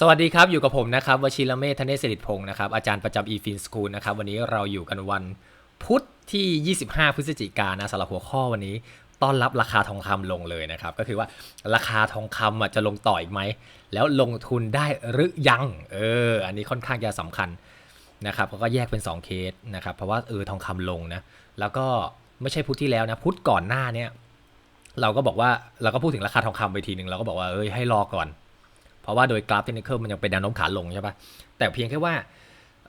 สวัสดีครับ อยู่กับผมนะครับวชิรเมธธเนศสิริพงศ์นะครับอาจารย์ประจำ eFin School นะครับวันนี้เราอยู่กันวันพุธที่ 25 พฤศจิกายนนะสำหรับหัวข้อวันนี้ต้อนรับราคาทองคำลงเลยนะครับ ก็คือว่าราคาทองคำจะลงต่ออีกไหม แล้วลงทุนได้หรือยังเอออันนี้ค่อนข้างจะสำคัญนะครับเขาก็แยกเป็น 2 เคสนะครับเพราะว่าเออทองคำลงนะแล้วก็ไม่ใช่พุธที่แล้วนะพุธก่อนหน้าเนี่ยเราก็บอกว่าเราก็พูดถึงราคาทองคำไปทีหนึ่งเราก็บอกว่าเอ้ยให้รอก่อน เพราะว่าโดยกราฟเทคนิคมันยังเป็นแนวโน้มขาลงใช่ปะแต่เพียงแค่ว่า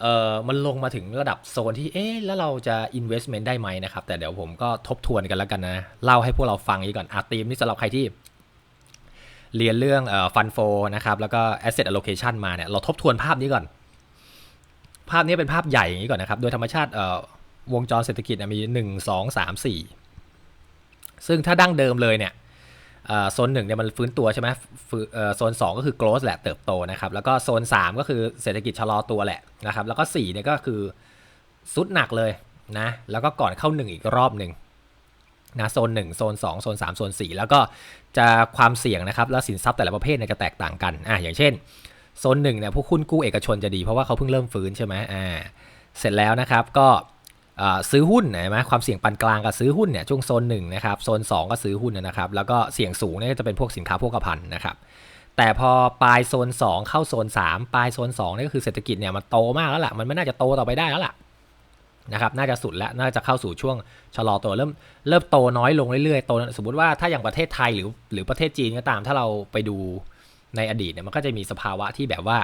เออมันลงมาถึงระดับโซนที่เอ๊ะแล้วเราจะ investment ได้ไหมนะครับ แต่เดี๋ยวผมก็ทบทวนกันแล้วกันนะ เล่าให้พวกเราฟังนี้ก่อนอาตีมนี่สำหรับใครที่เรียนเรื่องเอ่อฟันโฟนะครับ แล้วก็ asset allocation มาเนี่ย เราทบทวนภาพนี้ก่อน ภาพนี้เป็นภาพใหญ่อย่างนี้ก่อนนะครับ โดยธรรมชาติเอ่อวงจรเศรษฐกิจเนี่ยมี 1 2 3 4 ซึ่งถ้าดั้งเดิมเลยเนี่ย โซนหนึ่งเนี่ยมันฟื้นตัวใช่ไหมฟื้นเอ่อโซน 2 ก็คือ growth แหละเติบโตนะครับ แล้วก็โซน 3 ก็คือเศรษฐกิจชะลอตัวแหละนะครับ แล้วก็4เนี่ยก็คือสุดหนักเลยนะ แล้วก็ก่อนเข้า 1 อีกรอบหนึ่งนะโซน 1 โซน 2 โซน 3 โซน 4 แล้วก็จะความเสี่ยงนะครับ แล้วสินทรัพย์แต่ละประเภทเนี่ยจะแตกต่างกันอ่าอย่างเช่น โซน1เนี่ยพวกหุ้นกู้เอกชนจะดีเพราะว่าเขาเพิ่งเริ่มฟื้นใช่ไหมอ่าเสร็จแล้วนะครับก็ ซื้อหุ้นเห็นไหมความเสี่ยงปานกลางกับซื้อหุ้นเนี่ยช่วงโซนหนึ่งนะครับโซน 2 ก็ซื้อหุ้นนะครับแล้วก็เสี่ยงสูงเนี่ยก็จะเป็นพวกสินค้าโภคภัณฑ์นะครับแต่พอปลายโซน 2 เข้าโซน 3 ปลายโซน2นี่ก็คือเศรษฐกิจเนี่ยมันโตมากแล้วล่ะมันไม่น่าจะโตต่อไปได้แล้วล่ะนะครับน่าจะสุดแล้วน่าจะเข้าสู่ช่วงชะลอตัวเริ่มเริ่มโตน้อยลงเรื่อยๆโตสมมติว่าถ้าอย่างประเทศไทยหรือหรือประเทศจีนก็ตาม ถ้าเราไปดูในอดีตเนี่ยมันก็จะมีสภาวะที่แบบว่า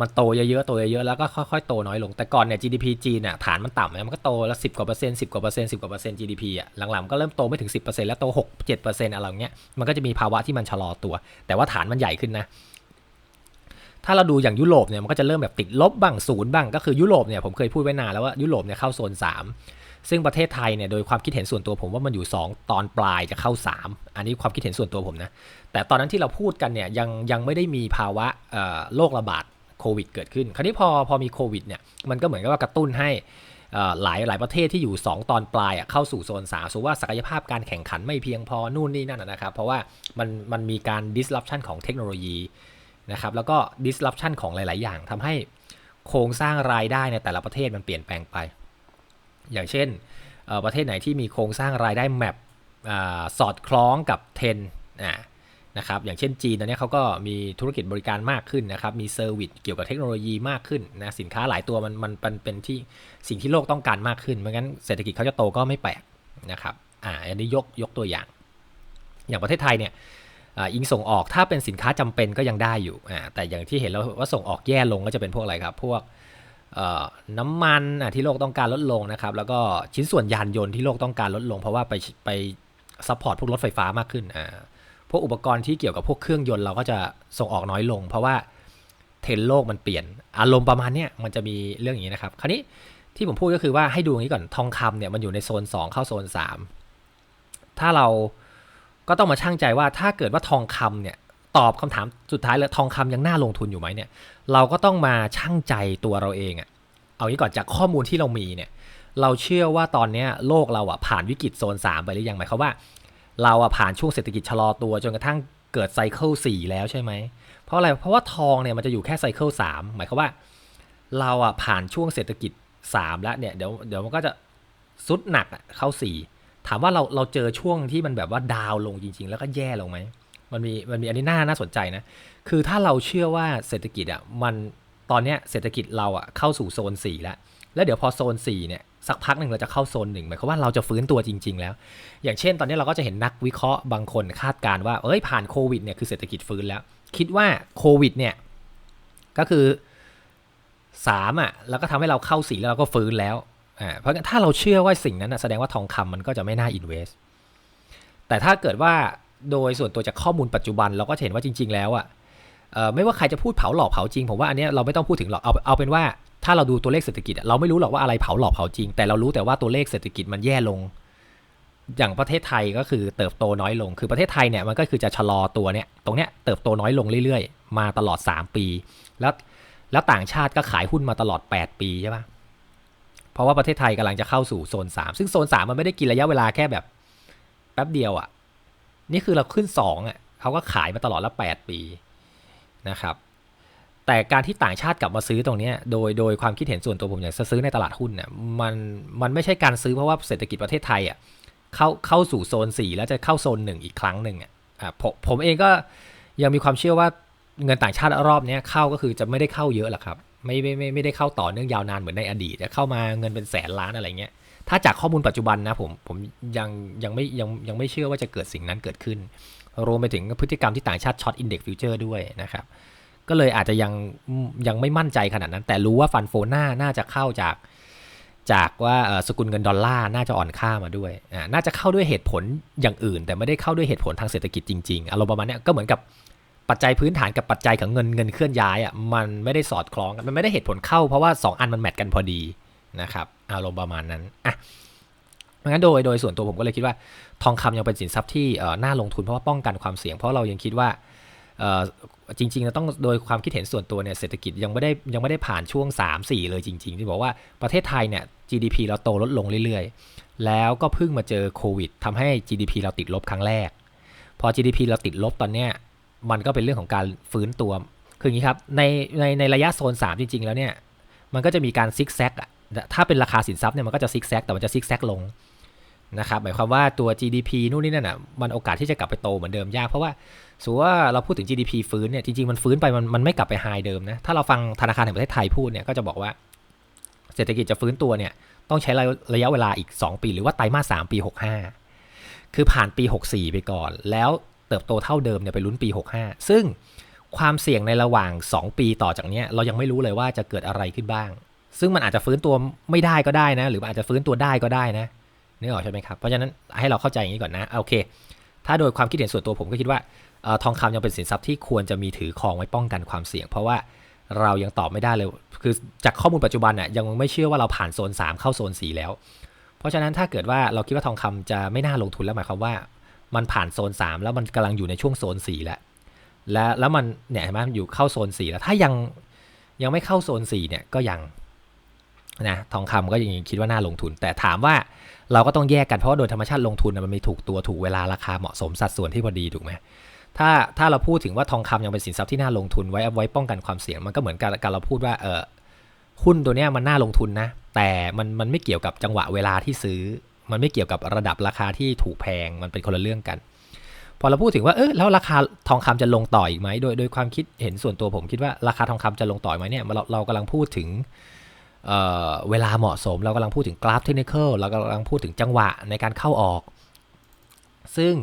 มันโตเยอะๆ โตเยอะๆ แล้วก็ค่อยๆ โตน้อยลง แต่ก่อนเนี่ย GDP จีนเนี่ยฐานมันต่ำนะมันก็โตละสิบกว่าเปอร์เซ็นต์สิบกว่าเปอร์เซ็นต์สิบกว่าเปอร์เซ็นต์ GDP อะ หลังๆ ก็เริ่มโตไม่ถึง10%แล้วโต6 7%อะไรอย่างเงี้ย มันก็จะมีภาวะที่มันชะลอตัว แต่ว่าฐานมันใหญ่ขึ้นนะ ถ้าเราดูอย่างยุโรปเนี่ย มันก็จะเริ่มแบบติดลบบ้างศูนย์บ้าง ก็คือยุโรปเนี่ย ผมเคยพูดไว้นานแล้วว่ายุโรปเนี่ยเข้าโซน 3 ซึ่งประเทศไทยเนี่ย โดยความคิดเห็นส่วนตัวผมว่ามันอยู่ 2 ตอนปลายจะเข้า 3 อันนี้ความคิดเห็นส่วนตัวผมนะ แต่ตอนนั้นที่เราพูดกันเนี่ยยังยังไม่ได้มีภาวะโรคระบาด โควิดเกิดขึ้น คราวนี้พอพอมีโควิดเนี่ยมันก็เหมือนกับว่ากระตุ้นให้หลายหลายประเทศที่อยู่ 2 ตอนปลายเข้าสู่โซนสมมติว่าศักยภาพการแข่งขันไม่เพียงพอนู่นนี่นั่นนะครับ เพราะว่ามันมันมีการ disruption ของเทคโนโลยีนะครับแล้วก็ disruption ของหลาย ๆ อย่างทำให้โครงสร้างรายได้ในแต่ละประเทศมันเปลี่ยนแปลงไป อย่างเช่นประเทศไหนที่มีโครงสร้างรายได้แมปสอดคล้องกับเทรนอ่า นะครับอย่างเช่นจีนตอนนี้เขาก็มีธุรกิจบริการมากขึ้นนะครับมีเซอร์วิสเกี่ยวกับเทคโนโลยีมากขึ้นนะสินค้าหลายตัวมันมันเป็นที่สิ่งที่โลกต้องการมากขึ้นไม่งั้นเศรษฐกิจเขาจะโตก็ไม่แปลกนะครับอ่าอันนี้ยกยกตัวอย่าง อย่างประเทศไทยเนี่ยอิงส่งออกถ้าเป็นสินค้าจำเป็นก็ยังได้อยู่อ่าแต่อย่างที่เห็นแล้วว่าส่งออกแย่ลงก็จะเป็นพวกอะไรครับพวกน้ำมันที่โลกต้องการลดลงนะครับแล้วก็ชิ้นส่วนยานยนต์ที่โลกต้องการลดลง เพราะว่าไปไปซัพพอร์ตพวกรถไฟฟ้ามากขึ้นอ่า วกอุปกรณ์ที่เกี่ยวกับพวกเครื่องยนต์เราก็จะส่งออกน้อยลง เพราะว่าเทรนโลกมันเปลี่ยน อารมณ์ประมาณเนี้ยมันจะมีเรื่องอย่างนี้นะครับ คราวนี้ที่ผมพูดก็คือว่าให้ดูอย่างนี้ก่อนทองคำเนี่ยมันอยู่ในโซน 2 เข้าโซน 3 ถ้าเราก็ต้องมาชั่งใจว่าถ้าเกิดว่าทองคำเนี่ยตอบคำถามสุดท้ายเลยทองคำยังน่าลงทุนอยู่ไหมเนี่ยเราก็ต้องมาชั่งใจตัวเราเองอะเอางี้ก่อนจากข้อมูลที่เรามีเนี่ยเราเชื่อว่าตอนเนี้ยโลกเราอะผ่านวิกฤตโซน 3 ไปหรือยังหมายความว่า เราอะผ่านช่วงเศรษฐกิจชะลอตัวจนกระทั่งเกิดไซเคิล4แล้วใช่ไหม เพราะอะไร เพราะว่าทองเนี่ยมันจะอยู่แค่ไซเคิล3หมายความว่า เราอะผ่านช่วงเศรษฐกิจ3แล้วเนี่ยเดี๋ยวเดี๋ยวมันก็จะซุดหนักเข้า4ถามว่าเราเราเจอช่วงที่มันแบบว่าดาวลงจริง ๆ แล้วก็แย่ลงไหมมันมีมันมีอันนี้น่าน่าสนใจนะ คือถ้าเราเชื่อว่าเศรษฐกิจอะมันตอนเนี้ยเศรษฐกิจเราอะเข้าสู่โซน4แล้ว แล้วเดี๋ยวพอโซน4เนี่ย สักพักหนึ่งเราจะเข้าโซนหนึ่งหมายความว่าเราจะฟื้นตัวจริง ๆ แล้ว อย่างเช่น ตอนนี้เราก็จะเห็นนักวิเคราะห์บางคนคาดการณ์ว่าเอ้ยผ่านโควิดเนี่ยคือเศรษฐกิจฟื้นแล้ว คิดว่าโควิดเนี่ยก็คือสามอะแล้วก็ทำให้เราเข้าสีแล้วเราก็ฟื้นแล้วอ่าเพราะงั้นถ้าเราเชื่อว่าสิ่งนั้นนะแสดงว่าทองคำมันก็จะไม่น่าอินเวสแต่ถ้าเกิดว่าโดยส่วนตัวจากข้อมูลปัจจุบันเราก็เห็นว่าจริง ๆ แล้วอะเอ่อไม่ว่าใครจะพูดเผาหลอกเผาจริง ผมว่าอันนี้เราไม่ต้องพูดถึงหรอกเอาเอาเป็นว่า ถ้าเราดูตัวเลขเศรษฐกิจเราไม่รู้หรอกว่าอะไรเผาหลอกเผาจริง แต่เรารู้แต่ว่าตัวเลขเศรษฐกิจมันแย่ลง อย่างประเทศไทยก็คือเติบโตน้อยลง คือประเทศไทยเนี่ยมันก็คือจะชะลอตัวเนี่ย ตรงเนี้ยเติบโตน้อยลงเรื่อยๆ มาตลอด 3 ปี แล้วแล้วต่างชาติก็ขายหุ้นมาตลอด 8 ปีใช่ปะเพราะว่าประเทศไทยกำลังจะเข้าสู่โซน 3 ซึ่งโซน 3 มันไม่ได้กินระยะเวลาแค่แบบแป๊บเดียวอะ่ะ นี่คือเราขึ้น2อะเขาก็ขายมาตลอดล้ว8ปีนะครับ แต่การที่ต่างชาติกลับมาซื้อตรงนี้โดยโดยความคิดเห็นส่วนตัวผมอย่างซื้อในตลาดหุ้นเนี่ยมันมันไม่ใช่การซื้อเพราะว่าเศรษฐกิจประเทศไทยอะเข้าเข้าสู่โซน 4 แล้วจะเข้าโซน 1 อีกครั้งหนึ่งอะผมผมเองก็ยังมีความเชื่อว่าเงินต่างชาติรอบนี้เข้าก็คือจะไม่ได้เข้าเยอะหรอกครับไม่ไม่ไม่ไม่ได้เข้าต่อเนื่องยาวนานเหมือนในอดีตจะเข้ามาเงินเป็นแสนล้านอะไรเงี้ยถ้าจากข้อมูลปัจจุบันนะผมผมยังยังไม่ยังยังไม่เชื่อว่าจะเกิดสิ่งนั้นเกิดขึ้น รวมไปถึงพฤติกรรมที่ต่างชาติช็อตอินเด็กซ์ฟิวเจอร์ด้วยนะครับ ก็เลยอาจจะยังยังไม่มั่นใจขนาดนั้น แต่รู้ว่าฟันโฟน่าน่าจะเข้าจากจากว่าสกุลเงินดอลลาร์น่าจะอ่อนค่ามาด้วย น่าจะเข้าด้วยเหตุผลอย่างอื่น แต่ไม่ได้เข้าด้วยเหตุผลทางเศรษฐกิจจริงๆอารมณ์ประมาณเนี้ยก็เหมือนกับปัจจัยพื้นฐานกับปัจจัยของเงินเงินเคลื่อนย้ายอะมันไม่ได้สอดคล้องกันมันไม่ได้เหตุผลเข้าเพราะว่า 2 อันมันแมทกันพอดีนะครับอารมณ์ประมาณนั้นอะงั้นโดยโดยส่วนตัวผมก็เลยคิดว่า ทองคำยังเป็นสินทรัพย์ที่น่าลงทุนเพราะว่าป้องกันความเสี่ยง เพราะเรายังคิดว่า จริงๆเราต้องโดยความคิดเห็นส่วนตัวเนี่ยเศรษฐกิจยังไม่ได้ยังไม่ได้ผ่านช่วง 3-4 เลยจริง ๆ ที่บอกว่าประเทศไทยเนี่ย GDP เราโตลดลงเรื่อยๆ แล้วก็เพิ่งมาเจอโควิดทำให้ GDP เราติดลบครั้งแรก พอ GDP เราติดลบตอนเนี้ยมันก็เป็นเรื่องของการฟื้นตัว คืออย่างนี้ครับในในในระยะโซน 3 จริง ๆ แล้วเนี่ยมันก็จะมีการซิกแซกอะถ้าเป็นราคาสินทรัพย์เนี่ยมันก็จะซิกแซกแต่มันจะซิกแซกลง นะครับหมายความว่าตัว GDP นู่นนี่นั่นอะมันโอกาสที่จะกลับไปโตเหมือนเดิมยาก เพราะว่าสมมติว่าเราพูดถึง GDP ฟื้นเนี่ยจริงๆมันฟื้นไปมันมันไม่กลับไปไฮเดิมนะถ้าเราฟังธนาคารแห่งประเทศไทยพูดเนี่ยก็จะบอกว่าเศรษฐกิจจะฟื้นตัวเนี่ยต้องใช้ระยะเวลาอีก 2 ปี หรือว่าไตรมาส3ปี 65 คือผ่านปี 64 ไปก่อน แล้วเติบโตเท่าเดิมเนี่ยไปลุ้นปี 65 ซึ่งความเสี่ยงในระหว่าง 2 ปีต่อจากเนี้ยเรายังไม่รู้เลยว่าจะเกิดอะไรขึ้นบ้าง ซึ่งมันอาจจะฟื้นตัวไม่ได้ก็ได้นะ หรืออาจจะฟื้นตัวได้ก็ได้นะ นึกออกใช่ไหมครับ เพราะฉะนั้นให้เราเข้าใจอย่างนี้ก่อนนะโอเค ถ้าโดยความคิดเห็นส่วนตัวผมก็คิดว่าอทองคำยังเป็นสินทรัพย์ที่ควรจะมีถือครองไว้ป้องกันความเสี่ยง เพราะว่าเรายังตอบไม่ได้เลย คือจากข้อมูลปัจจุบันน่ะยังไม่เชื่อว่าเราผ่านโซน 3 เข้าโซน 4 แล้ว เพราะฉะนั้นถ้าเกิดว่าเราคิดว่าทองคำจะไม่น่าลงทุนแล้วหมายความว่า มันผ่านโซน 3 แล้วมันกำลังอยู่ในช่วงโซน 4 แล้ว และแล้วมันเนี่ยเห็นไหมอยู่เข้าโซน 4 แล้วถ้ายังยังไม่เข้าโซน 4 เนี่ยก็ยัง นะทองคำก็ยังคิดว่าน่าลงทุน แต่ถามว่าเราก็ต้องแยกกันเพราะโดยธรรมชาติลงทุนมันมีถูกตัวถูกเวลาราคาเหมาะสมสัดส่วนที่พอดีถูกไหมถ้าถ้าเราพูดถึงว่าทองคำยังเป็นสินทรัพย์ที่น่าลงทุนไว้ไว้ป้องกันความเสี่ยงมันก็เหมือนกับการเราพูดว่าเออหุ้นตัวเนี้ยมันน่าลงทุนนะแต่มันมันไม่เกี่ยวกับจังหวะเวลาที่ซื้อ มันไม่เกี่ยวกับระดับราคาที่ถูกแพงมันเป็นคนละเรื่องกัน พอเราพูดถึงว่าเออแล้วราคาทองคำจะลงต่ออีกไหมโดยโดยความคิดเห็นส่วนตัวผมคิดว่าราคาทองคำจะลงต่อไหมเนี่ยเราเรากำลังพูดถึง เเวลาเหมาะสม เรากำลังพูดถึงกราฟเทคนิคเรากำลังพูดถึงจังหวะในการเข้าออก ซึ่ง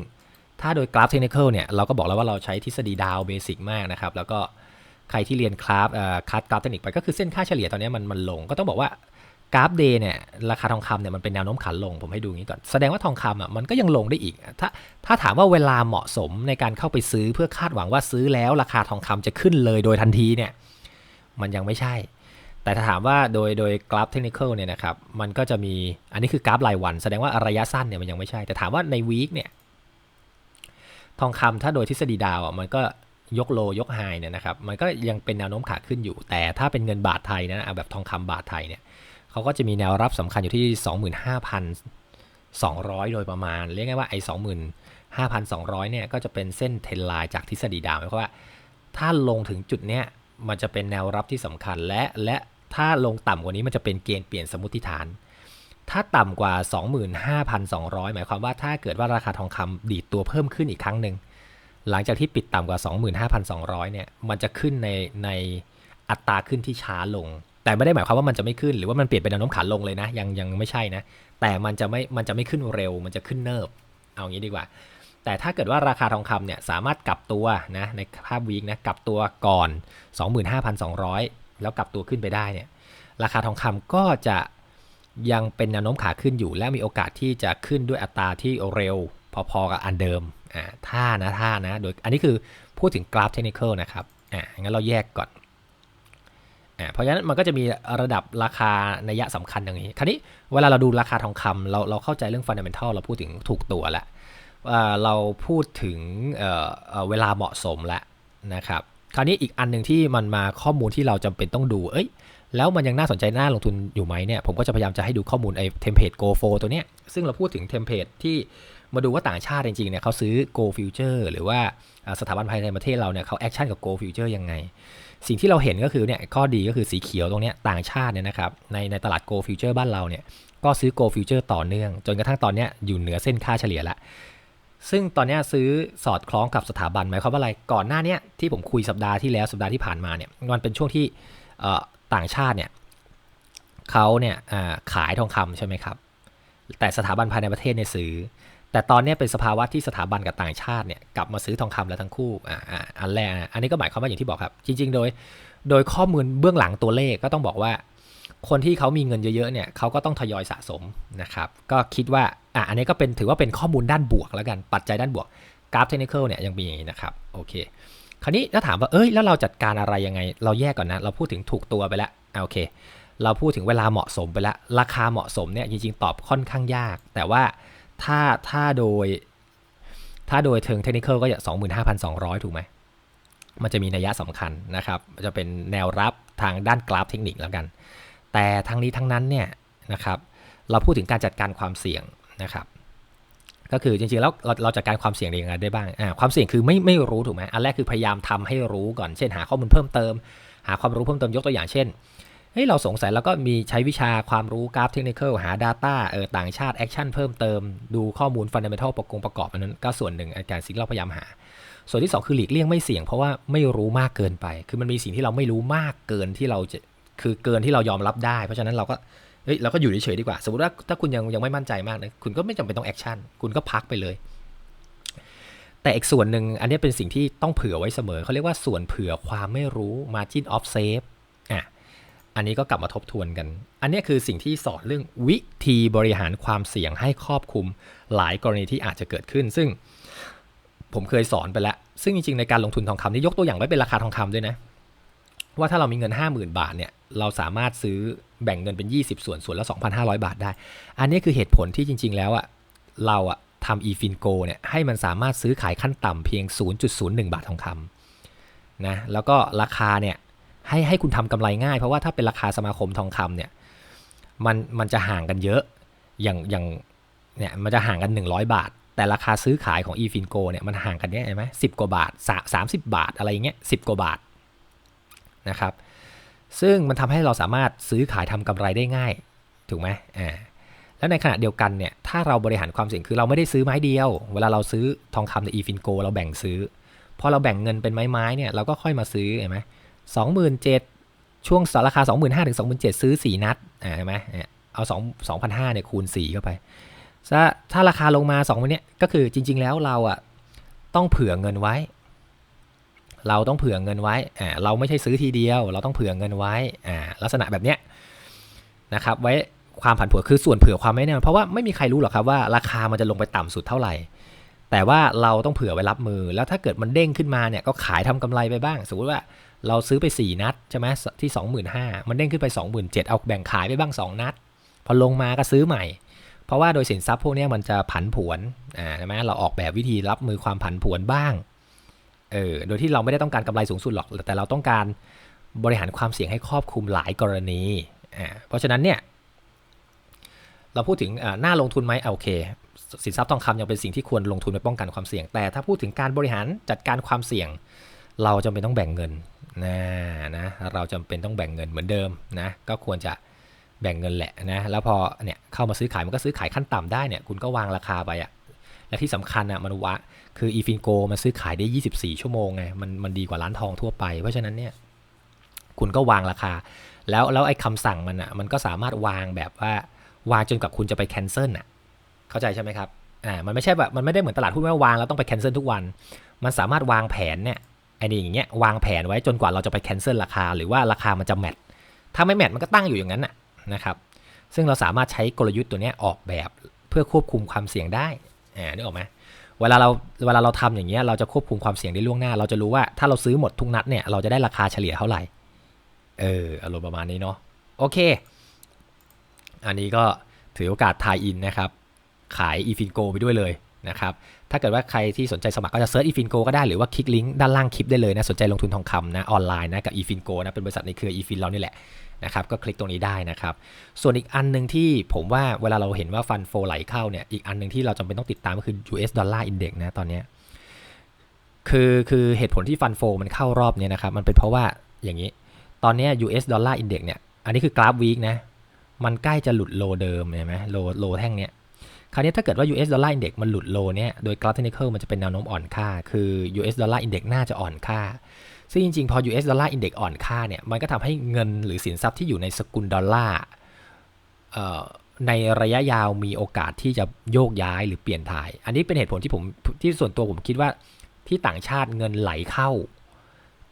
ถ้าโดยกราฟเทคนิคเนี่ยเราก็บอกแล้วว่าเราใช้ทฤษฎีดาวเบสิกมากนะครับ แล้วก็ใครที่เรียนคลาสคัดกราฟเทคนิคไปก็คือเส้นค่าเฉลี่ยตอนนี้มันมันลง ก็ต้องบอกว่ากราฟเดย์เนี่ยราคาทองคำเนี่ยมันเป็นแนวโน้มขาลงผมให้ดูงี้ก่อน แสดงว่าทองคำอะมันก็ยังลงได้อีก ถ้าถ้าถามว่าเวลาเหมาะสมในการเข้าไปซื้อเพื่อคาดหวังว่าซื้อแล้วราคาทองคำจะขึ้นเลยโดยทันทีเนี่ยมันยังไม่ใช่ แต่ถ้าถามว่าโดยโดยกราฟเทคนิคเนี่ยนะครับ มันก็จะมีอันนี้คือกราฟรายวัน แสดงว่าระยะสั้นเนี่ยมันยังไม่ใช่ แต่ถามว่าในวีคเนี่ย ทองคำถ้าโดยทฤษฎีดาวอะมันก็ยกโลยกไฮเนี่ยนะครับ มันก็ยังเป็นแนวโน้มขาขึ้นอยู่ แต่ถ้าเป็นเงินบาทไทยนะแบบทองคำบาทไทยเนี่ยเขาก็จะมีแนวรับสำคัญอยู่ที่ 25,200 โดยประมาณ เรียกง่ายว่าไอ้25,200 เนี่ยก็จะเป็นเส้นเทนไลน์จากทฤษฎีดาวหมายความว่า ถ้าลงถึงจุดเนี้ย มันจะเป็นแนวรับที่สำคัญและและถ้าลงต่ำกว่านี้มันจะเป็นเกณฑ์เปลี่ยนสมมติฐาน ถ้าต่ำกว่า 25,200 หมายความว่าถ้าเกิดว่าราคาทองคำดีดตัวเพิ่มขึ้นอีกครั้งหนึ่งหลังจากที่ปิดต่ำกว่า 25,200 เนี่ย มันจะขึ้นในในอัตราขึ้นที่ช้าลง แต่ไม่ได้หมายความว่ามันจะไม่ขึ้น หรือว่ามันเปลี่ยนเป็นแนวโน้มขาลงเลยนะ ยังยังไม่ใช่นะ แต่มันจะไม่ มันจะไม่ขึ้นเร็ว มันจะขึ้นเนิบ เอางี้ดีกว่า แต่ถ้าเกิดว่าราคาทองคำเนี่ยสามารถกลับตัวนะในภาพวีคนะกลับตัวก่อน 25,200 แล้วกลับตัวขึ้นไปได้เนี่ยราคาทองคำก็จะยังเป็นแนวโน้มขาขึ้นอยู่ และมีโอกาสที่จะขึ้นด้วยอัตราที่เร็วพอๆกับอันเดิมอ่าท่านะท่านะโดยอันนี้คือพูดถึงกราฟเทคนิคนะครับอ่างั้นเราแยกก่อนเพราะฉะนั้นมันก็จะมีระดับราคาในยะสำคัญอย่างนี้ คราวนี้เวลาเราดูราคาทองคำเราเราเข้าใจเรื่องฟันเดเมนทัลเราพูดถึงถูกตัวแล้ว เราพูดถึงเเวลาเหมาะสมแล้วนะครับ คราวนี้อีกอันหนึ่งที่มันมาข้อมูลที่เราจำเป็นต้องดู เอ้ย แล้วมันยังน่าสนใจน่าลงทุนอยู่ไหมเนี่ย ผมก็จะพยายามจะให้ดูข้อมูลไอ้เทมเพลต Go f o ตัวเนี้ย ซึ่งเราพูดถึงเทมเพลตที่มาดูว่าต่างชาติจริงๆเนี่ยเขาซื้อ Go Future หรือว่าสถาบันภายในประเทศเราเนี่ยเขาแอคชั่นกับ Go Future ยังไง สิ่งที่เราเห็นก็คือเนี่ยข้อดีก็คือสีเขียวตรงเนี้ยต่างชาติเนี่ยนะครับในในตลาด Go Future บ้านเราเนี่ยก็ซื้อ Go Future ต่อเนื่อง จนกระทั่งตอนเนี้ยอยู่เหนือเส้นค่าเฉลี่ยแล้ว ซึ่งตอนนี้ซื้อสอดคล้องกับสถาบันหมายความว่าอะไรก่อนหน้าเนี้ยที่ผมคุยสัปดาห์ที่แล้วสัปดาห์ที่ผ่านมาเนี่ยมันเป็นช่วงที่ต่างชาติเนี่ยเขาเนี่ยขายทองคำใช่ไหมครับ แต่สถาบันภายในประเทศเนี่ยซื้อ แต่ตอนนี้เป็นสภาวะที่สถาบันกับต่างชาติเนี่ยกลับมาซื้อทองคำแล้วทั้งคู่อ่าอันแรกอันนี้ก็หมายความว่าอย่างที่บอกครับ จริง ๆ โดย โดยข้อมูลเบื้องหลังตัวเลขก็ต้องบอกว่า คนที่เขามีเงินเยอะๆเนี่ยเขาก็ต้องทยอยสะสมนะครับ ก็คิดว่าอะอันนี้ก็เป็นถือว่าเป็นข้อมูลด้านบวกแล้วกันปัจจัยด้านบวกกราฟเทคนิคเนี่ยยังมีอย่างนี้นะครับโอเค คราวนี้ถ้าถามว่าเอ้ยแล้วเราจัดการอะไรยังไง เราแยกก่อนนะ เราพูดถึงถูกตัวไปแล้วโอเค เราพูดถึงเวลาเหมาะสมไปแล้ว ราคาเหมาะสมเนี่ยจริงๆตอบค่อนข้างยาก แต่ว่าถ้าถ้าโดย ถ้าโดยเทิงเทคนิคก็จะ25,200 ถูกไหมมันจะมีนัยยะสำคัญนะครับ จะเป็นแนวรับทางด้านกราฟเทคนิคแล้วกัน แต่ทั้งนี้ทั้งนั้นเนี่ยนะครับเราพูดถึงการจัดการความเสี่ยงนะครับ ก็คือจริงๆแล้วเราเราจัดการความเสี่ยงได้ยังไงได้บ้างอ่าความเสี่ยงคือไม่ไม่รู้ถูกไหมอันแรกคือพยายามทำให้รู้ก่อนเช่น หาข้อมูลเพิ่มเติม หาความรู้เพิ่มเติมยกตัวอย่างเช่นเฮ้ยเราสงสัยแล้วก็มีใช้วิชาความรู้กราฟเทคนิคหา Data เออต่างชาติแอคชั่นเพิ่มเติม ดูข้อมูลฟันเดเมนทัลประกงประกอบอันนั้นก็ส่วนหนึ่งอาการสิ่งที่เราพยายามหา ส่วนที่ 2 คือหลีกเลี่ยงไม่เสี่ยงเพราะว่าไม่รู้มากเกินไป คือมันมีสิ่งที่เราไม่รู้มากเกินที่เราจะ คือเกินที่เรายอมรับได้ เพราะฉะนั้นเราก็เฮ้ยเราก็อยู่เฉยๆดีกว่า สมมติว่าถ้าคุณยังยังไม่มั่นใจมากนะคุณก็ไม่จำเป็นต้องแอคชั่นคุณก็พักไปเลย แต่อีกส่วนหนึ่งอันนี้เป็นสิ่งที่ต้องเผื่อไว้เสมอเขาเรียกว่าส่วนเผื่อความไม่รู้ margin of safe อะอันนี้ก็กลับมาทบทวนกัน อันนี้คือสิ่งที่สอนเรื่องวิธีบริหารความเสี่ยงให้ครอบคลุมหลายกรณีที่อาจจะเกิดขึ้น ซึ่งผมเคยสอนไปแล้ว ซึ่งจริงๆในการลงทุนทองคำนี่ยกตัวอย่างไว้เป็นราคาทองคำด้วยนะ ว่าถ้าเรามีเงิน 50,000 บาทเนี่ย เราสามารถซื้อแบ่งเงินเป็น 20 ส่วน ส่วนละ 2,500 บาทได้ อันนี้คือเหตุผลที่จริง ๆ แล้วอะเราอะทำ eFingo เนี่ยให้มันสามารถซื้อขายขั้นต่ำเพียง 0.01 บาททองคำนะแล้วก็ราคาเนี่ยให้ให้คุณทำกำไรง่าย เพราะว่าถ้าเป็นราคาสมาคมทองคำเนี่ยมันมันจะห่างกันเยอะอย่างอย่างเนี่ยมันจะห่างกัน 100 บาท แต่ราคาซื้อขายของ eFingo เนี่ยมันห่างกันเนี่ยเห็นไหมสิกว่าบาทสามสิบบาทอะไรเงี้ยสิกว่าบาทนะครับ ซึ่งมันทำให้เราสามารถซื้อขายทำกำไรได้ง่าย ถูกไหมอ่าแล้วในขณะเดียวกันเนี่ยถ้าเราบริหารความเสี่ยงคือเราไม่ได้ซื้อไม้เดียว เวลาเราซื้อทองคำใน eFingo เราแบ่งซื้อพอเราแบ่งเงินเป็นไม้ๆเนี่ยเราก็ค่อยมาซื้อเห็นไหมสองหมื่นเจ็ดช่วงราคาสองหมื่นห้าถึงสองหมื่นเจ็ดซื้อสี่นัดอ่าใช่ไหมเอาสองสองพันห้าเนี่ยคูณสี่เข้าไป ถ้าราคาลงมาสองวันเนี้ยก็คือจริง ๆ แล้วเราอะต้องเผื่อเงินไว้ เราต้องเผื่อเงินไว้อ่าเราไม่ใช่ซื้อทีเดียว เราต้องเผื่อเงินไว้อ่าลักษณะแบบเนี้ยนะครับไว้ความผันผวนคือส่วนเผื่อความไม่แน่นอนเพราะว่าไม่มีใครรู้หรอกครับว่าราคามันจะลงไปต่ำสุดเท่าไหร่ แต่ว่าเราต้องเผื่อไว้รับมือ แล้วถ้าเกิดมันเด้งขึ้นมาเนี่ยก็ขายทำกำไรไปบ้าง สมมติว่าเราซื้อไป 4 นัดใช่ไหมที่ 25,000มันเด้งขึ้นไป 27,000เอาแบ่งขายไปบ้าง 2 นัด พอลงมาก็ซื้อใหม่ เพราะว่าโดยสินทรัพย์พวกนี้มันจะผันผวนอ่าใช่ไหมเราออกแบบวิธีรับมือความผันผวนบ้าง เออโดยที่เราไม่ได้ต้องการกำไรสูงสุดหรอก แต่เราต้องการบริหารความเสี่ยงให้ครอบคลุมหลายกรณีอ่าเพราะฉะนั้นเนี่ยเราพูดถึงหน้าลงทุนไหมโอเค สินทรัพย์ทองคำยังเป็นสิ่งที่ควรลงทุนไปป้องกันความเสี่ยง แต่ถ้าพูดถึงการบริหารจัดการความเสี่ยง เราจำเป็นต้องแบ่งเงินนะนะเราจำเป็นต้องแบ่งเงินเหมือนเดิมนะก็ควรจะแบ่งเงินแหละนะแล้วพอเนี่ยเข้ามาซื้อขายมันก็ซื้อขายขั้นต่ำได้เนี่ยคุณก็วางราคาไปอะและที่สำคัญอะมันวะ คือ e f i n c o มันซื้อขายได้ 24 ชั่วโมงไงมันมันดีกว่าร้านทองทั่วไป เพราะฉะนั้นเนี่ยคุณก็วางราคา แล้วแล้วไอ้คำสั่งมันอะมันก็สามารถวางแบบว่าวางจนกับคุณจะไปแคนเซิลอะเข้าใจใช่ไหมครับอ่ามันไม่ใช่แบบมันไม่ได้เหมือนตลาดหุ้นว่าวางแล้วต้องไปแคนเซิลทุกวัน มันสามารถวางแผนเนี่ยไอ้นี่อย่างเงี้ยวางแผนไว้จนกว่าเราจะไปแคนเซิลราคา หรือว่าราคามันจะแมทถ้าไม่แมทมันก็ตั้งอยู่อย่างนั้นน่ะนะครับ ซึ่งเราสามารถใช้กลยุทธ์ตัวนี้ออกแบบเพื่อควบคุมความเสี่ยงได้อ่านึกออกไหม เวลาเราเวลาเราทำอย่างเงี้ยเราจะควบคุมความเสี่ยงได้ล่วงหน้า เราจะรู้ว่าถ้าเราซื้อหมดทุกนัดเนี่ยเราจะได้ราคาเฉลี่ยเท่าไหร่ เอออารมณ์ประมาณนี้เนาะโอเค อันนี้ก็ถือโอกาสทายอินนะครับ ขาย eFingo ไปด้วยเลยนะครับ ถ้าเกิดว่าใครที่สนใจสมัครก็จะเซิร์ช eFingo ก็ได้หรือว่าคลิกลิงก์ด้านล่างคลิปได้เลยนะ สนใจลงทุนทองคำนะออนไลน์นะกับ eFingo นะเป็นบริษัทในเครือ eFin เรานี่แหละ นะครับก็คลิกตรงนี้ได้นะครับ ส่วนอีกอันหนึ่งที่ผมว่าเวลาเราเห็นว่าฟันโฟไหลเข้าเนี่ยอีกอันหนึ่งที่เราจำเป็นต้องติดตามก็คือ US Dollar Index นะตอนนี้คือคือเหตุผลที่ฟันโฟมันเข้ารอบเนี้นะครับมันเป็นเพราะว่าอย่างนี้ ตอนนี้ US ดอลลาร์อินเด็กเนี่ยอันนี้คือกราฟวีคนะมันใกล้จะหลุดโลเดิมเห็นไหมโลโลแท่งเนี้ยคราวนี้ถ้าเกิดว่า US ดอลลาร์อินเด็กมันหลุดโลเนี้ยโดยกราฟเทคนิคมันจะเป็นแนวโน้มอ่อนค่า คือ US ดอลลาร์อินเด็กน่าจะอ่อนค่า ซึ่งจริงๆ พอ US ดอลลาร์อินเด็กอ่อนค่าเนี่ย มันก็ทำให้เงินหรือสินทรัพย์ที่อยู่ในสกุลดอลลาร์ในระยะยาวมีโอกาสที่จะโยกย้ายหรือเปลี่ยนถ่าย อันนี้เป็นเหตุผลที่ผมที่ส่วนตัวผมคิดว่าที่ต่างชาติเงินไหลเข้า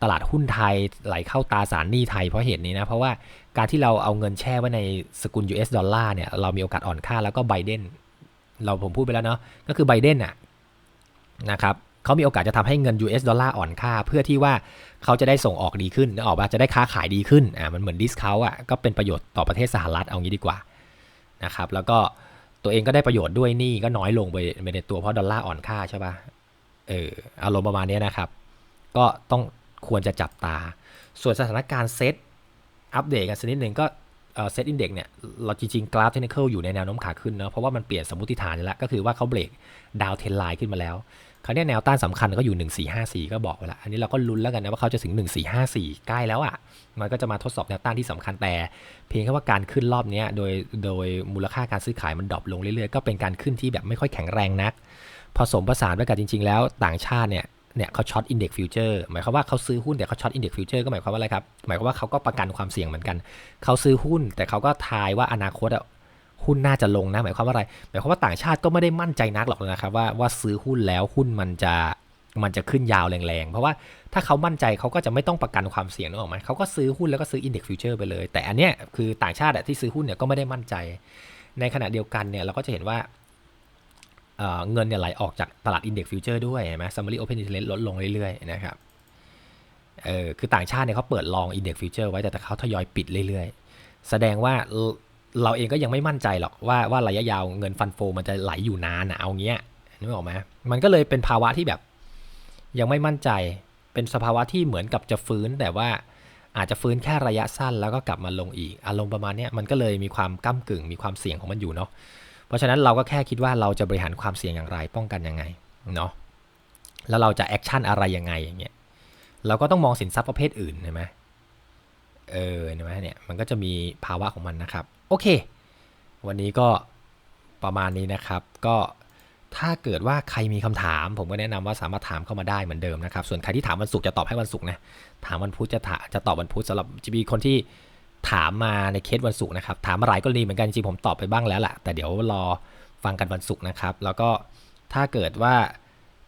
ตลาดหุ้นไทยไหลเข้าตราสารหนี้ไทยเพราะเหตุนี้นะ เพราะว่าการที่เราเอาเงินแช่ไว้ในสกุล US ดอลลาร์เนี่ยเรามีโอกาสอ่อนค่าแล้วก็ไบเดนเราผมพูดไปแล้วเนาะก็คือไบเดนน่ะนะครับเขามีโอกาสจะทำให้เงิน US ดอลลาร์อ่อนค่า เพื่อที่ว่า เขาจะได้ส่งออกดีขึ้นนึกออกป่ะจะได้ค้าขายดีขึ้นอ่ามันเหมือนดิสเขาอะก็เป็นประโยชน์ต่อประเทศสหรัฐเอางี้ดีกว่านะครับแล้วก็ตัวเองก็ได้ประโยชน์ด้วยนี่ก็น้อยลงไปในตัวเพราะดอลลาร์อ่อนค่าใช่ป่ะเอออารมณ์ประมาณนี้นะครับ ก็ต้องควรจะจับตา ส่วนสถานการณ์เซตอัปเดตกันสักนิดหนึ่งก็เซตอินเด็กเนี่ยเราจริงๆ กราฟเทคนิคอยู่ในแนวโน้มขาขึ้นเนาะเพราะว่ามันเปลี่ยนสมมติฐานแล้ว ก็คือว่าเขาเบรกดาวเทนไลน์ขึ้นมาแล้ว คราวนี้แนวต้านสำคัญก็อยู่ 1454 ก็บอกไว้แล้วอันนี้เราก็ลุ้นแล้วกันนะว่าเขาจะถึง 1454 ใกล้แล้วอะ่ะ มันก็จะมาทดสอบแนวต้านที่สำคัญแต่ เพียงแค่ว่าการขึ้นรอบนี้โดยโดยมูลค่าการซื้อขายมันดรอปลงเรื่อยๆ ก็เป็นการขึ้นที่แบบไม่ค่อยแข็งแรงนัก ผสมผสานด้วยกันจริง ๆ แล้วต่างชาติเนี่ยเนี่ยเขาช็อตอินเด็กซ์ฟิวเจอร์หมายความว่าเขาซื้อหุ้นแต่เขาช็อตอินเด็กซ์ฟิวเจอร์ก็หมายความว่าอะไรครับ หมายความว่าเขาก็ประกันความเสี่ยงเหมือนกัน เขาซื้อหุ้นแต่เขาก็ทายว่าอนาคตอะ หุ้นน่าจะลงนะหมายความว่าอะไรหมายความว่าต่างชาติก็ไม่ได้มั่นใจนักหรอกนะครับว่าว่าซื้อหุ้นแล้วหุ้นมันจะมันจะขึ้นยาวแรงๆ เพราะว่าถ้าเขามั่นใจเขาก็จะไม่ต้องประกันความเสี่ยงนึกออกไหมเขาก็ซื้อหุ้นแล้วก็ซื้ออินเด็กซ์ฟิวเจอร์ไปเลย แต่อันเนี้ยคือต่างชาติที่ซื้อหุ้นเนี่ยก็ไม่ได้มั่นใจ ในขณะเดียวกันเนี่ยเราก็จะเห็นว่าเงินเนี่ยไหลออกจากตลาดอินเด็กซ์ฟิวเจอร์ด้วยเห็นไหม summary open interest ลดลงเรื่อยๆนะครับเออคือต่างชาติเนี่ยเขาเปิดลองอินเด็กซ์ฟิวเจอร์ไว้แต่เขาทยอยปิดเรื่อยๆ แสดงว่า เราเองก็ยังไม่มั่นใจหรอกว่าว่าระยะยาวเงินฟันโฟมันจะไหลอยู่นานนะเอาเงี้ยนึกออกไหมมันก็เลยเป็นภาวะที่แบบ ยังไม่มั่นใจเป็นสภาวะที่เหมือนกับจะฟื้นแต่ว่าอาจจะฟื้นแค่ระยะสั้นแล้วก็กลับมาลงอีก อารมณ์ประมาณนี้มันก็เลยมีความก้ากึ่งมีความเสี่ยงของมันอยู่เนาะเพราะฉะนั้นเราก็แค่คิดว่าเราจะบริหารความเสี่ยงอย่างไรป้องกันยังไงเนาะแล้วเราจะแอคชั่นอะไรยังไงอย่างเงี้ยเราก็ต้องมองสินทรัพย์ประเภทอื่นใช่ไหมเออเห็นไหมเนี่ยมันก็จะมีภาวะของมันนะครับ โอเค วันนี้ก็ประมาณนี้นะครับ ก็ถ้าเกิดว่าใครมีคำถาม ผมก็แนะนำว่าสามารถถามเข้ามาได้เหมือนเดิมนะครับ ส่วนใครที่ถามวันศุกร์จะตอบให้วันศุกร์นะ ถามวันพุธจะจะตอบวันพุธสำหรับจะมีคนที่ถามมาในเคสวันศุกร์นะครับ ถามมาหลายกรณีเหมือนกันจริงผมตอบไปบ้างแล้วแหละแต่เดี๋ยวรอฟังกันวันศุกร์นะครับ แล้วก็ถ้าเกิดว่า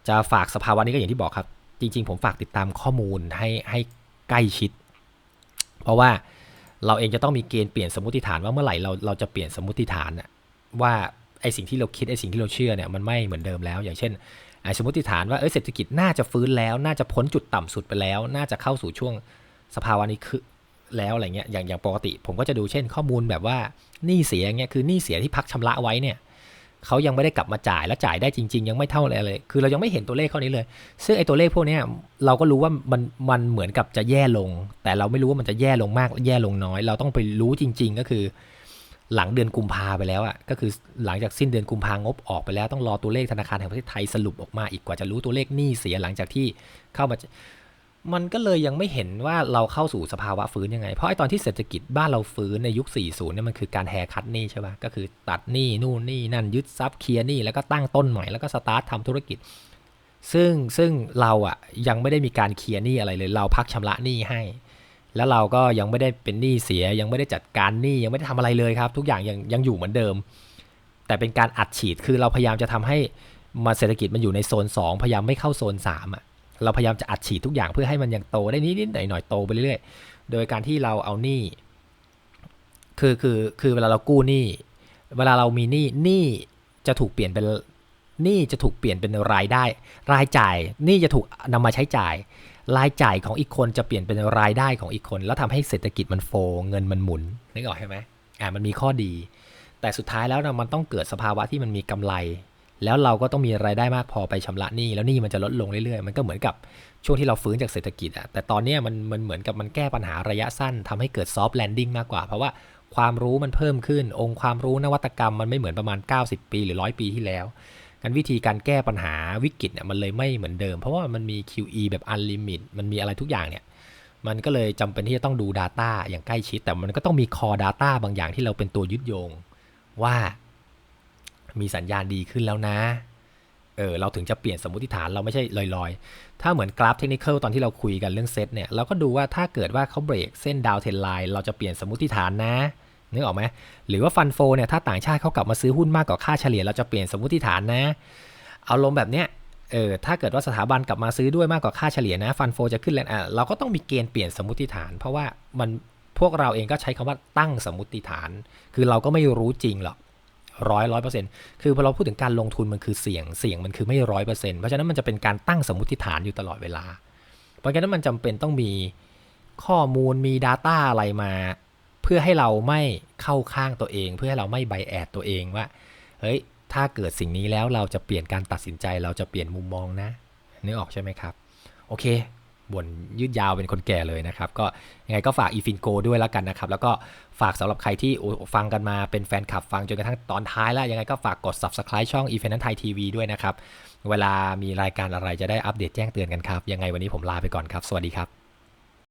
จะฝากสภาวะนี้ก็อย่างที่บอกครับ จริง ๆ ผมฝากติดตามข้อมูลให้ให้ใกล้ชิด เพราะว่า เราเองจะต้องมีเกณฑ์เปลี่ยนสมมติฐานว่าเมื่อไหร่เราเราจะเปลี่ยนสมมติฐานว่าไอสิ่งที่เราคิดไอสิ่งที่เราเชื่อเนี่ยมันไม่เหมือนเดิมแล้ว อย่างเช่นไอสมมติฐานว่าเออเศรษฐกิจน่าจะฟื้นแล้ว น่าจะพ้นจุดต่ำสุดไปแล้ว น่าจะเข้าสู่ช่วงสภาวะนี้คือแล้วอะไรเงี้ยอย่างอย่างปกติ ผมก็จะดูเช่นข้อมูลแบบว่าหนี้เสียเงี้ยคือหนี้เสียที่พักชำระไว้เนี่ย เขายังไม่ได้กลับมาจ่ายแล้วจ่ายได้จริง ๆ ยังไม่เท่าเลยเลย คือเรายังไม่เห็นตัวเลขข้อนี้เลย ซึ่งไอ้ตัวเลขพวกนี้เราก็รู้ว่ามันมันเหมือนกับจะแย่ลง แต่เราไม่รู้ว่ามันจะแย่ลงมากแย่ลงน้อย เราต้องไปรู้จริง ๆ ก็คือ หลังเดือนกุมภาไปแล้วอะก็คือหลังจากสิ้นเดือนกุมภางบออกไปแล้วต้องรอตัวเลขธนาคารแห่งประเทศไทยสรุปออกมาอีกกว่าจะรู้ตัวเลขหนี้เสียหลังจากที่เข้ามา มันก็เลยยังไม่เห็นว่าเราเข้าสู่สภาวะฟื้นยังไง เพราะไอตอนที่เศรษฐกิจบ้านเราฟื้นในยุค 40 เนี่ยมันคือการแฮคัดหนี้ใช่ป่ะ ก็คือตัดหนี้นู่นนี่นั่นยึดทรัพย์เคลียร์หนี้แล้วก็ตั้งต้นใหม่แล้วก็สตาร์ททำธุรกิจ ซึ่งซึ่งเราอะยังไม่ได้มีการเคลียร์หนี้อะไรเลย เราพักชำระหนี้ให้ แล้วเราก็ยังไม่ได้เป็นหนี้เสีย ยังไม่ได้จัดการหนี้ยังไม่ได้ทำอะไรเลยครับ ทุกอย่างยังยังอยู่เหมือนเดิม แต่เป็นการอัดฉีดคือเราพยายามจะทำให้มาเศรษฐกิจมันอยู่ในโซน 2 พยายามไม่เข้าโซน3อะ เราพยายามจะอัดฉีดทุกอย่างเพื่อให้มันยังโตได้นิดๆหน่อยๆโตไปเรื่อยๆ โดยการที่เราเอาหนี้คือคือคือเวลาเรากู้หนี้เวลาเรามีหนี้หนี้จะถูกเปลี่ยนเป็นหนี้จะถูกเปลี่ยนเป็นรายได้ รายจ่ายหนี้จะถูกนำมาใช้จ่าย รายจ่ายของอีกคนจะเปลี่ยนเป็นรายได้ของอีกคน แล้วทำให้เศรษฐกิจมันโฟเงินมันหมุนนึกออกใช่ไหมอ่ามันมีข้อดี แต่สุดท้ายแล้วมันต้องเกิดสภาวะที่มันมีกำไร แล้วเราก็ต้องมีรายได้มากพอไปชำระหนี้แล้วหนี้มันจะลดลงเรื่อยๆ มันก็เหมือนกับช่วงที่เราฟื้นจากเศรษฐกิจอะแต่ตอนนี้มันมันเหมือนกับมันแก้ปัญหาระยะสั้นทำให้เกิดซอฟต์แลนดิ้งมากกว่า เพราะว่าความรู้มันเพิ่มขึ้น องค์ความรู้นวัตกรรมมันไม่เหมือนประมาณ 90 ปี หรือร้อยปีที่แล้วงั้นวิธีการแก้ปัญหาวิกฤตเนี่ยมันเลยไม่เหมือนเดิม เพราะว่ามันมี QE แบบ unlimit มันมีอะไรทุกอย่างเนี่ยมันก็เลยจำเป็นที่จะต้องดู Data อย่างใกล้ชิด แต่มันก็ต้องมี Core Data บางอย่างที่เราเป็นตัวยึดโยง ว่า มีสัญญาณดีขึ้นแล้วนะเออเราถึงจะเปลี่ยนสมมติฐานเราไม่ใช่ลอยๆ ถ้าเหมือนกราฟเทคนิคตอนที่เราคุยกันเรื่องเซตเนี่ยเราก็ดูว่าถ้าเกิดว่าเขาเบรกเส้นดาวเทนไลน์เราจะเปลี่ยนสมมติฐานนะนึกออกไหมหรือว่าฟันโฟเนี่ยถ้าต่างชาติเขากลับมาซื้อหุ้นมากกว่าค่าเฉลี่ยเราจะเปลี่ยนสมมติฐานนะ เอาลมณ์แบบเนี้ยเออถ้าเกิดว่าสถาบันกลับมาซื้อด้วยมากกว่าค่าเฉลี่ยนะฟันโฟจะขึ้นแรงอะเราก็ต้องมีเกณฑ์เปลี่ยนสมมติฐาน เพราะว่ามันพวกเราเองก็ใช้คำว่าตั้งสมมติฐาน คือเราก็ไม่รู้จริงหรอก ร้อยร้อยเปอร์เซ็นต์คือพอเราพูดถึงการลงทุนมันคือเสี่ยงเสี่ยงมันคือไม่ร้อยเปอร์เซ็นต์เพราะฉะนั้นมันจะเป็นการตั้งสมมติฐานอยู่ตลอดเวลา เพราะฉะนั้นมันจำเป็นต้องมีข้อมูลมี Data อะไรมา เพื่อให้เราไม่เข้าข้างตัวเอง เพื่อให้เราไม่ไบแอดตัวเองว่าเฮ้ยถ้าเกิดสิ่งนี้แล้วเราจะเปลี่ยนการตัดสินใจ เราจะเปลี่ยนมุมมองนะนึกออกใช่ไหมครับ โอเค บ่นยืดยาวเป็นคนแก่เลยนะครับ ก็ยังไงก็ฝากอีฟินโกด้วยแล้วกันนะครับ แล้วก็ฝากสำหรับใครที่ฟังกันมาเป็นแฟนคลับฟังจนกระทั่งตอนท้ายแล้ว ยังไงก็ฝากกด subscribe ช่อง e f i n a n c e Thai TV ด้วยนะครับ เวลามีรายการอะไรจะได้อัปเดตแจ้งเตือนกันครับ ยังไงวันนี้ผมลาไปก่อนครับ สวัสดีครับ